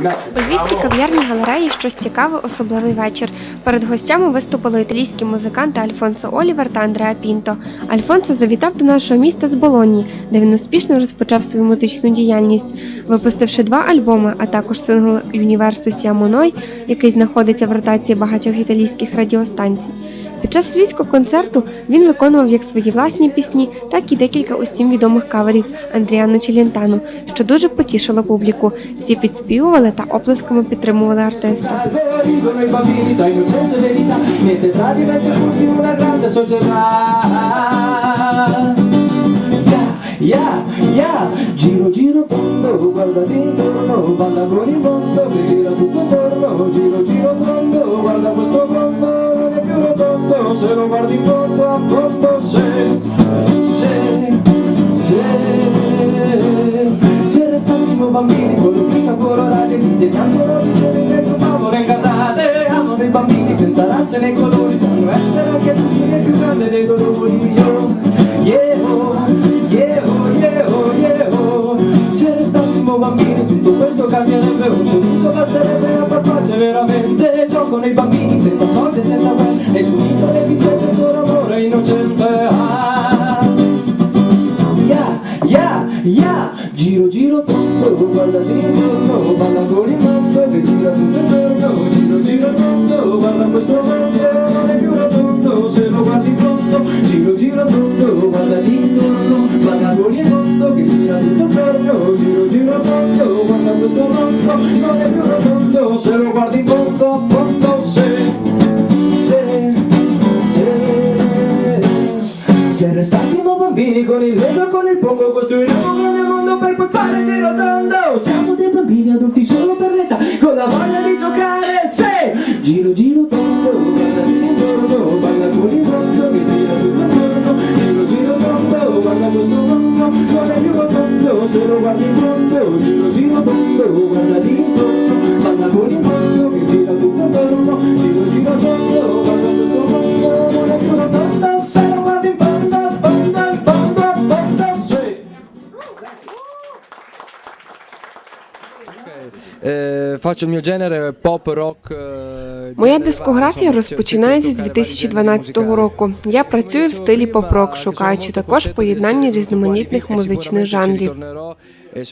У львівській кав'ярні галереї щось цікаве, особливий вечір. Перед гостями виступили італійські музиканти Альфонсо Олівер та Андреа Пінто. Альфонсо завітав до нашого міста з Болонії, де він успішно розпочав свою музичну діяльність, випустивши два альбоми, а також сингл Юніверсу Сіамоной, який знаходиться в ротації багатьох італійських радіостанцій. Під час львівського концерту він виконував як свої власні пісні, так і декілька усім відомих каверів Андріану Челентану, що дуже потішило публіку. Всі підспівували та оплесками підтримували артиста. E e società Yeah, Giro, giro tondo, guardati intorno Balla con il mondo che gira tutto attorno Giro, giro tondo, guarda questo mondo Più rotondo se lo guardi fondo a fondo Se, se, se Se restassimo bambini con le dita colorate Disegnando visioni dentro favole incantate Amo dei bambini senza razze né colori Sanno essere anche tutti e più grande dei dolori Io, yeah, oh, yeah, oh Se restassimo bambini tutto questo cambierebbe Un sorriso basterebbe a far pace veramente con i bambini senza soldi e senza me nei suoi idole mi prese il suo amore innocente ah. Yeah, yeah, yeah Giro, giro tutto, guarda dietro, balla con restassimo bambini con il vedo e con il poco Costruiremo un grande mondo per poi fare giro tondo Siamo dei bambini adulti solo per l'età Con la voglia di giocare Se Giro giro tondo Guardati intorno Balla il mondo Che gira tutto attorno Giro giro tondo Guarda questo mondo Non è più rotondo Se lo guardi in fondo. Giro giro tondo Eh, faccio il mio genere pop rock. Eh, Моя дискографія розпочинається з cerco di toccare vari generi 2012 musicali. року. Я працюю в стилі поп-рок, шукаючи також поєднання різноманітних e музичних жанрів. E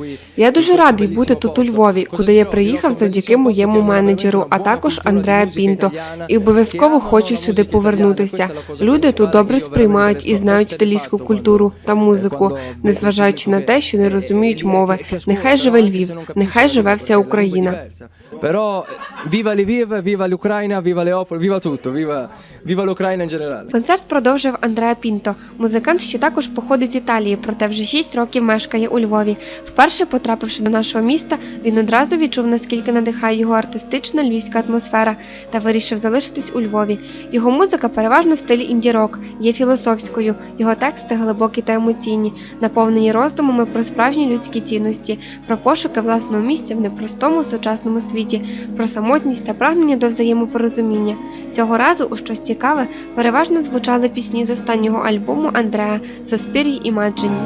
e. Я дуже радий бути тут у. Львові, куди я приїхав завдяки моєму менеджеру, а також Андреа Пінто. І обов'язково хочу сюди повернутися. Люди тут добре сприймають і знають італійську культуру та музику, незважаючи на те, що не розуміють мови. Нехай? Живе Львів, нехай живе вся Україна. Però viva Lviv, viva l'Ucraina, viva Leopol, viva tutto, viva, viva l'Ucraina in generale. Концерт продовжив Андреа Пінто, музикант, що також походить з Італії, проте вже 6 років мешкає у Львові. Вперше потрапивши до нашого міста, він одразу відчув, наскільки надихає його артистична львівська атмосфера та вирішив залишитись у Львові. Його музика переважно в стилі інді-рок, є філософською, його тексти глибокі та емоційні, наповнені роздумами про справжні людські цінності, про пошуки власного місця в непростому сучасному світі, про самотність та прагнення до взаємопорозуміння. Цього разу у щось цікаве переважно звучали пісні з останнього альбому Андреа Соспірій Імаджені.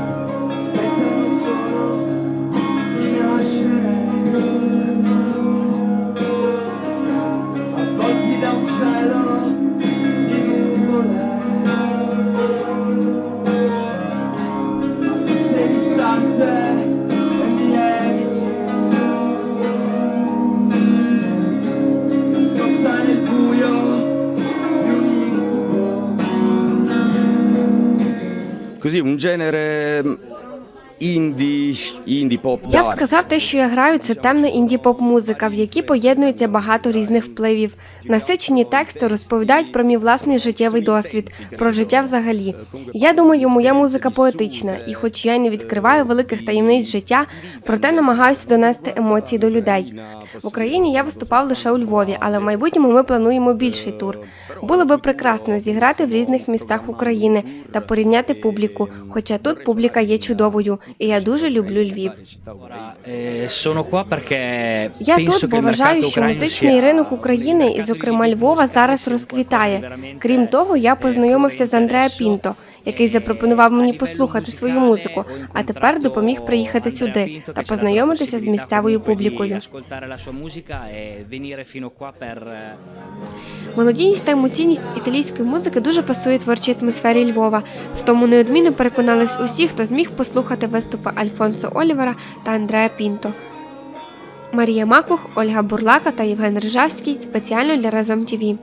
Così un genere інді, інді поп Я б сказав, те, що я граю, це темна інді-поп музика, в якій поєднується багато різних впливів. Насичені тексти розповідають про мій власний життєвий досвід, про життя взагалі. Я думаю, моя музика поетична, і хоч я й не відкриваю великих таємниць життя, проте намагаюся донести емоції до людей. В Україні я виступав лише у Львові, але в майбутньому ми плануємо більший тур. Було би прекрасно зіграти в різних містах України та порівняти публіку. Хоча тут публіка є чудовою, і я дуже люблю Львів. Sono Я тут, бо вважаю, що музичний ринок України і, зокрема, Львова зараз розквітає. Крім того, я познайомився з Андреа Пінто. який запропонував мені послухати свою музику, а тепер допоміг приїхати сюди та познайомитися з місцевою публікою. Мелодійність та емоційність італійської музики дуже пасує творчій атмосфері Львова. В тому неодмінно переконались усі, хто зміг послухати виступи Альфонсо Олівера та Андреа Пінто. Марія Макух, Ольга Бурлака та Євген Рижавський спеціально для Разом ТІВІ.